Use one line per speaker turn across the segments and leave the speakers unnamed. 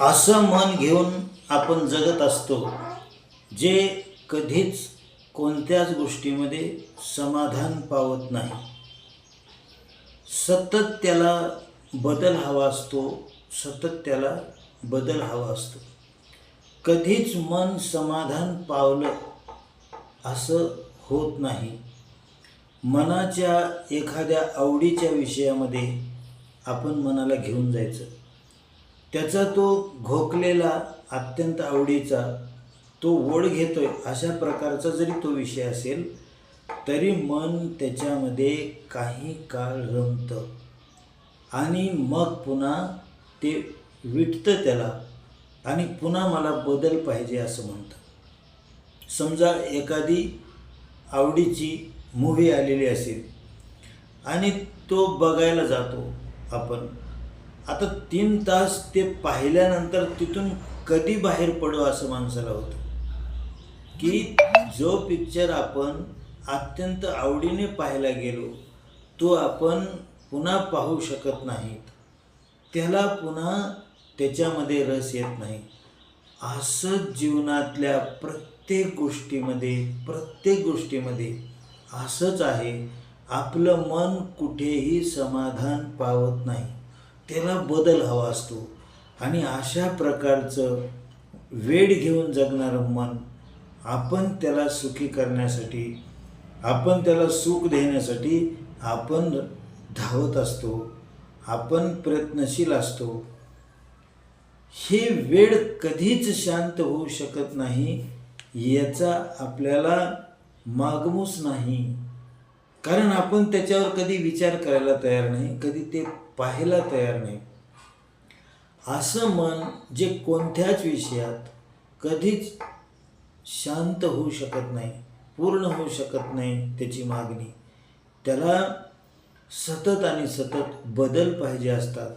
असं मन घेऊन आपण जगत असतो जे कधीच कोणत्याच गोष्टीमध्ये समाधान पावत नाही. सतत त्याला बदल हवा असतो सतत त्याला बदल हवा असतो. कधीच मन समाधान पावलं असं होत नाही. मनाच्या एखाद्या आवडीच्या विषयामध्ये आपण मनाला घेऊन जायचं. त्याचा तो घोकलेला अत्यंत आवडीचा तो ओढ घेतोय अशा प्रकारचा जरी तो विषय असेल तरी मन त्याच्यामध्ये काही काळ रमतं. आणि मग पुन्हा ते विटतं त्याला आणि पुन्हा मला बदल पाहिजे असं म्हणतं. समजा एखादी आवडीची मूव्ही आलेली असेल आणि तो बघायला जातो आपण आता तीन तास ते पाहिल्यानंतर तिथून कधी बाहेर पडू असं माणसाला होतं? की जो पिक्चर आपण अत्यंत आवडीने पाहायला गेलो तो आपण पुन्हा पाहू शकत नाहीत. त्याला पुन्हा त्याच्यामध्ये रस येत नाही. असंच जीवनातल्या प्रत्येक गोष्टीमध्ये प्रत्येक गोष्टीमध्ये असंच आहे. आपलं मन कुठेही समाधान पावत नाही. त्याला बदल हवा असतो. आणि अशा प्रकारचं वेळ घेऊन जगणारं मन आपण त्याला सुखी करण्यासाठी आपण त्याला सुख देण्यासाठी आपण धावत असतो आपण प्रयत्नशील असतो. हे वेळ कधीच शांत होऊ शकत नाही याचा आपल्याला मागमूस नाही. कारण आपण त्याच्यावर कधी विचार करायला तयार नाही कधी ते पाहायला तयार नाही. असं मन जे कोणत्याच विषयात कधीच शांत होऊ शकत नाही पूर्ण होऊ शकत नाही त्याची मागणी. त्याला सतत आणि सतत बदल पाहिजे असतात.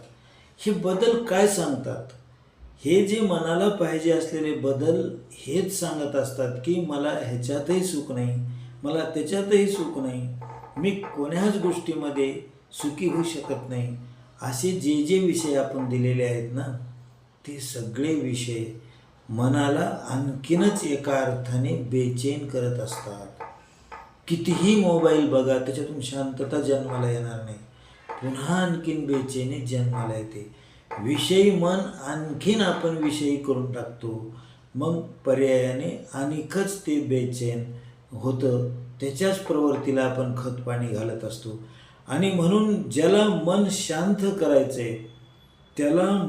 हे बदल काय सांगतात? हे जे मनाला पाहिजे असलेले बदल हेच सांगत असतात की मला ह्याच्यातही सुख नाही मला त्याच्यातही सुख नाही. मी कोण्याच गोष्टीमध्ये सुखी होऊ शकत नाही? असे जे जे विषय आपण दिलेले आहेत ना ते सगळे विषय मनाला आणखीनच एका अर्थाने बेचैन करत असतात. कितीही मोबाईल बघा त्याच्यातून शांतता जन्माला येणार नाही. पुन्हा आणखीन बेचैनी जन्माला येते. विषयी मन आणखीन आपण विषयी करून टाकतो. मग पर्यायाने आणखच ते बेचैन होतं त्याच्याच प्रवृत्तीला आपण खत पाणी घालत असतो. आणि म्हणून ज्याला मन शांत करायचं आहे त्याला